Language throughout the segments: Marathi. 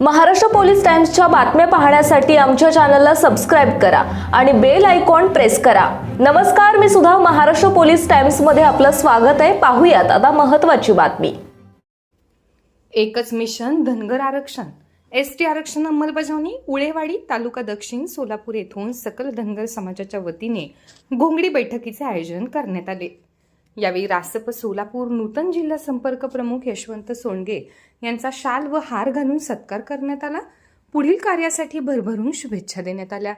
महाराष्ट्र पोलीस टाइम्सच्या बातम्या पाहण्यासाठी आमच्या चॅनलला सबस्क्राईब करा आणि बेल आयकॉन प्रेस करा. नमस्कार मी सुद्धा महाराष्ट्र पोलीस टाइम्समध्ये आपलं स्वागत आहे. पाहूयात आता महत्त्वाची बातमी. एकच मिशन धनगर आरक्षण. एस टी आरक्षण अंमलबजावणी उळेवाडी तालुका दक्षिण सोलापूर येथून सकल धनगर समाजाच्या वतीने घोंगडी बैठकीचे आयोजन करण्यात आले. यावेळी रासप सोलापूर नूतन जिल्हा संपर्क प्रमुख यशवंत सोंडगे यांचा शाल व हार घालून सत्कार करण्यात आला. पुढील कार्यासाठी भरभरून शुभेच्छा देण्यात आल्या.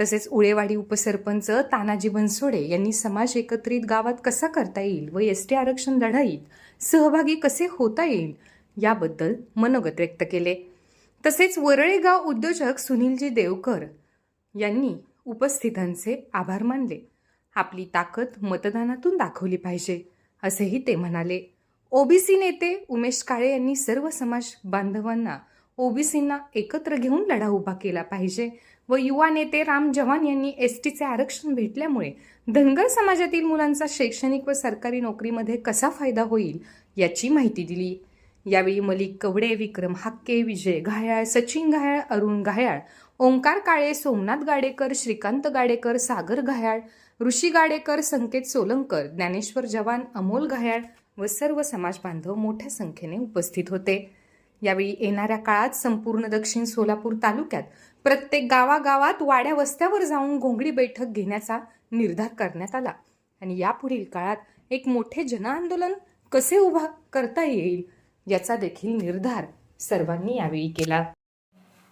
तसेच उळेवाडी उपसरपंच तानाजी बनसोडे यांनी समाज एकत्रित गावात कसा करता येईल व एस टी आरक्षण लढाईत सहभागी कसे होता येईल याबद्दल मनोगत व्यक्त केले. तसेच वरळेगाव उद्योजक सुनीलजी देवकर यांनी उपस्थितांचे आभार मानले. आपली ताकद मतदानातून दाखवली पाहिजे असेही ते म्हणाले. ओबीसी नेते उमेश काळे यांनी सर्व समाज बांधवांना ओबीसींना एकत्र घेऊन लढा उभा केला पाहिजे व युवा नेते राम जवान यांनी एस टीचे आरक्षण भेटल्यामुळे धनगर समाजातील मुलांचा शैक्षणिक व सरकारी नोकरीमध्ये कसा फायदा होईल याची माहिती दिली. यावेळी मलिक कवडे विक्रम हाक्के विजय घायाळ सचिन घायाळ अरुण घायाळ ओंकार काळे सोमनाथ गाडेकर श्रीकांत गाडेकर सागर घायाळ ऋषी गाडेकर संकेत सोलंकर ज्ञानेश्वर जवान अमोल घायाळ व सर्व समाज बांधव मोठ्या संख्येने उपस्थित होते. यावेळी येणाऱ्या काळात संपूर्ण दक्षिण सोलापूर तालुक्यात प्रत्येक गावागावात वाड्या वस्त्यावर जाऊन घोंगडी बैठक घेण्याचा निर्धार करण्यात आला. आणि यापुढील काळात एक मोठे जनआंदोलन कसे उभा करता येईल याचा देखील निर्धार सर्वांनी यावेळी केला.